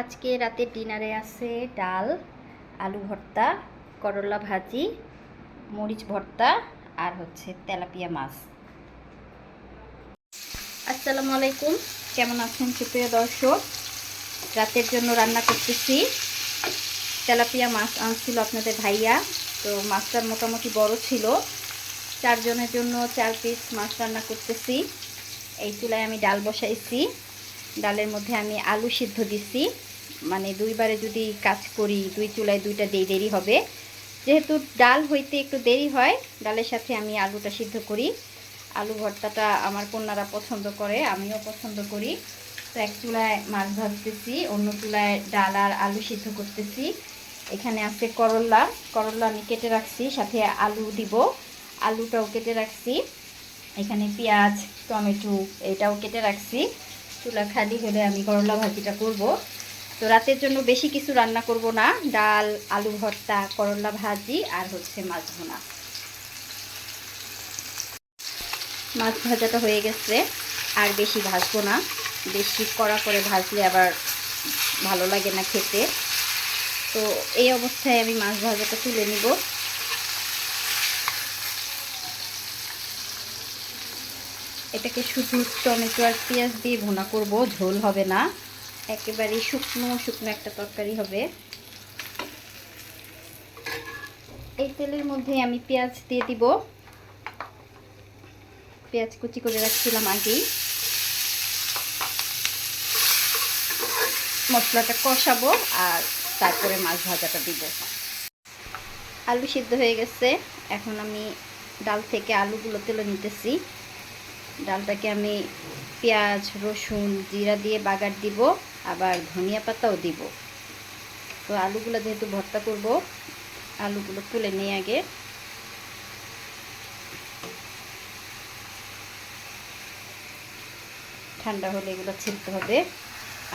আজকে রাতের ডিনারে আছে ডাল, আলু ভর্তা, করলা ভাজি, মরিচ ভর্তা আর হচ্ছে তেলাপিয়া মাছ। আসসালামু আলাইকুম, কেমন আছেন সুপ্রিয় দর্শক? রাতের জন্য রান্না করতেছি তেলাপিয়া মাছ আনছিল আপনাদের ভাইয়া। তো মাছটা মোটামুটি বড় ছিল। চারজনের জন্য চার পিস মাছ রান্না করতেছি। এই চুলায় আমি ডাল বসাইছি। ডালের মধ্যে আমি আলু সিদ্ধ দিছি। মানে দুইবারে যদি কাজ করি, দুই চুলায় দুইটা দেই দেরি হবে। যেহেতু ডাল হইতে একটু দেরি হয়, ডালের সাথে আমি আলুটা সিদ্ধ করি। আলু ভর্তাটা আমার কন্যারা পছন্দ করে, আমিও পছন্দ করি। তো এক চুলায় মাছ ভাজতেছি, অন্য চুলায় ডাল আর আলু সিদ্ধ করতেছি। এখানে আছে করলা করলা আমি কেটে রাখছি, সাথে আলু দিব। আলুটাও কেটে রাখছি। এখানে পেঁয়াজ, টমেটো, এটাও কেটে রাখছি। চুলা খালি হলে আমি করলা ভাজিটা করব। তো রাতের জন্য বেশি কিছু রান্না করব না। ডাল, আলু ভর্তা, করলা ভাজি আর হচ্ছে মাছ ভুনা। মাছ ভাজাটা হয়ে গেছে, আর বেশি ভাজবো না। বেশি কড়া করে ভাজলে আবার ভালো লাগে না খেতে। তো এই অবস্থায় আমি মাছ ভাজাটা তুলে নিব। এটাকে শুধু টমেটো আর পেঁয়াজ দিয়ে ভুনা করব, ঝোল হবে না। একেবারে শুকনো শুকনো একটা তরকারি হবে। এই তেলের মধ্যে আমি পেঁয়াজ দিয়ে দিব। পেঁয়াজ কুচি করে রাখছিলাম আগেই। মশলাটা কষাবো আর তারপরে মাছ ভাজাটা দিব। আলু সিদ্ধ হয়ে গেছে। এখন আমি ডাল থেকে আলুগুলো তেলে নিতেছি। ডালটাকে আমি পেঁয়াজ, রসুন, জিরা দিয়ে বাগার দিব। আবার ধনিয়া পাতাও দিব। তো আলুগুলো যেহেতু ভর্তা করব, আলুগুলো তুলে নিই আগে। ঠান্ডা হলে এগুলো ছিলতে হবে।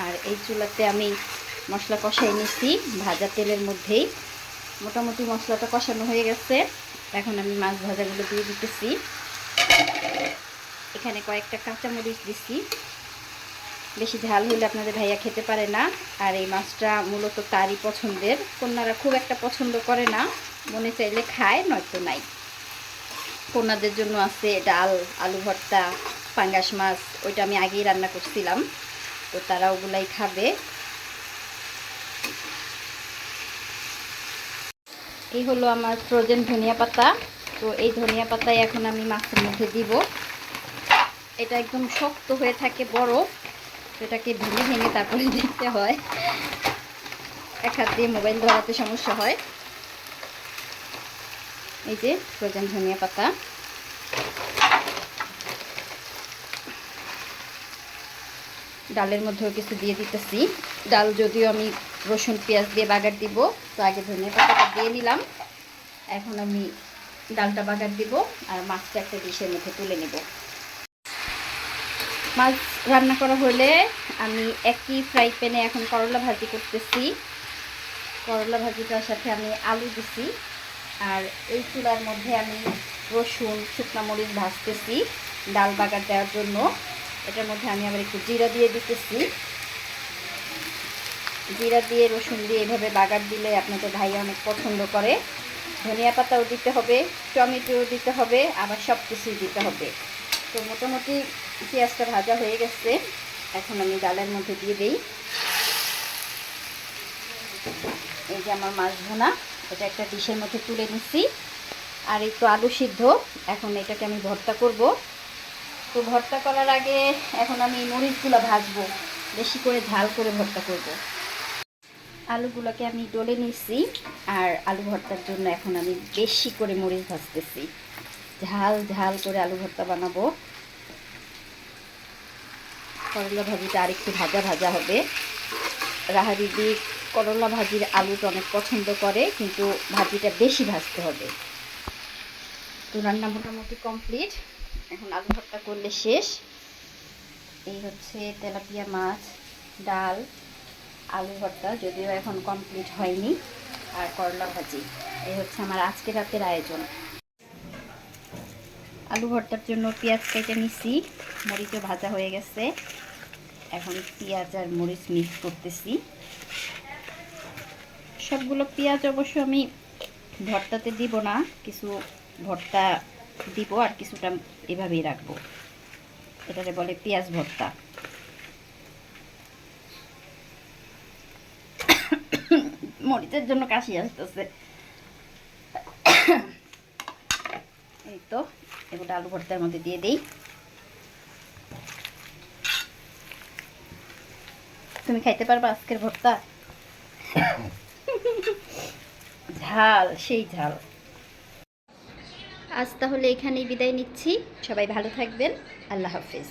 আর এই চুলাতে আমি মশলা কষাই নিচ্ছি ভাজা তেলের মধ্যেই। মোটামুটি মশলাটা কষানো হয়ে গেছে। এখন আমি মাছ ভাজাগুলো দিয়ে দিতেছি। এখানে কয়েকটা কাঁচামরিচ দিচ্ছি বেশি ঝাল হলে আপনাদের ভাইয়া খেতে পারে না। আর এই মাছটা মূলত তারই পছন্দের। কন্যারা খুব একটা পছন্দ করে না। মনে চাইলে খায়, নয়তো নাই। কন্যাদের জন্য আছে ডাল, আলু ভর্তা, পাঙ্গাস মাছ, ওইটা আমি আগেই রান্না করছিলাম। তো তারা ওগুলাই খাবে। এই হলো আমার ফ্রোজেন ধনিয়া পাতা। তো এই ধনিয়া পাতায় এখন আমি মাছের মধ্যে দিব। এটা একদম শক্ত হয়ে থাকে, বরফ। এটাকে ভেঙে ভেঙে তারপরে দিতে হয়। এক হাত দিয়ে মোবাইল ধরাতে সমস্যা হয়। এই যে ফ্রোজেন ধনিয়া পাতা। ডালের মধ্যেও কিছু দিয়ে দিতেছি। ডাল যদিও আমি রসুন, পেঁয়াজ দিয়ে বাগার দিব, তো আগে ধনিয়া পাতাটা দিয়ে নিলাম। এখন আমি ডালটা বাগার দিব আর মাছটা একটা ডিশের মধ্যে তুলে নেব। মাছ রান্না করা হলে আমি একই ফ্রাই প্যানে এখন করলা ভাজি করতেছি। করলা ভাজিটার সাথে আমি আলু দিছি। আর এই চুলার মধ্যে আমি রসুন, শুকনা মরিচ ভাজতেছি ডাল বাগার দেওয়ার জন্য। এটার মধ্যে আমি আবার একটু জিরা দিয়ে দিতেছি। জিরা দিয়ে, রসুন দিয়ে এভাবে বাগার দিলে আপনাদের ভাই অনেক পছন্দ করে। ধনিয়া পাতাও দিতে হবে, টমেটোও দিতে হবে, আবার সব কিছুই দিতে হবে। তো মোটামুটি পেঁয়াজটা ভাজা হয়ে গেছে। এখন আমি ডালের মধ্যে দিয়ে দিই। এই যে আমার মাছ ভোনা, এটা একটা ডিশের মধ্যে তুলে নিচ্ছি আর তো আলু সিদ্ধ, এখন এটাকে আমি ভর্তা করব। তো ভর্তা করার আগে এখন আমি মরিচগুলো ভাজবো, বেশি করে ঝাল করে ভর্তা করব। আলুগুলোকে আমি ডলে নিচ্ছি আর আলু ভর্তার জন্য এখন আমি বেশি করে মরিচ ভাজতেছি। ঝাল ঝাল করে আলু ভর্তা বানাবো। করলা ভাজিটা আরেকটু ভাজা ভাজা হবে। রাহারি দিয়ে করলা ভাজির আলুটা অনেক পছন্দ করে, কিন্তু ভাজিটা বেশি ভাজতে হবে। তো রান্না মোটামুটি কমপ্লিট। এখন আলু ভর্তা করলে শেষ। এই হচ্ছে তেলাপিয়া মাছ, ডাল, আলু ভর্তা, যদিও এখন কমপ্লিট হয়নি, আর করলা ভাজি। এই হচ্ছে আমার আজকে রাতের আয়োজন। আলু ভর্তার জন্য পেঁয়াজ কেটে নিছি। মরিচও ভাজা হয়ে গেছে। এখন পেঁয়াজ আর মরিচ মিক্স করতেছি। সবগুলো পেঁয়াজ অবশ্য আমি ভর্তাতে দিব না, কিছু ভর্তা দিব আর কিছুটা এভাবেই রাখব। এটাকে বলে পেঁয়াজ ভর্তা। মরিচের জন্য কাশি আসতেছে। এই তো এগুলো আলু ভর্তার মধ্যে দিয়ে দিই। তুমি খাইতে পারবে আজকের ভর্তা? ঝাল, সেই ঝাল। আজ তাহলে এখানেই বিদায় নিচ্ছি। সবাই ভালো থাকবেন। আল্লাহ হাফিজ।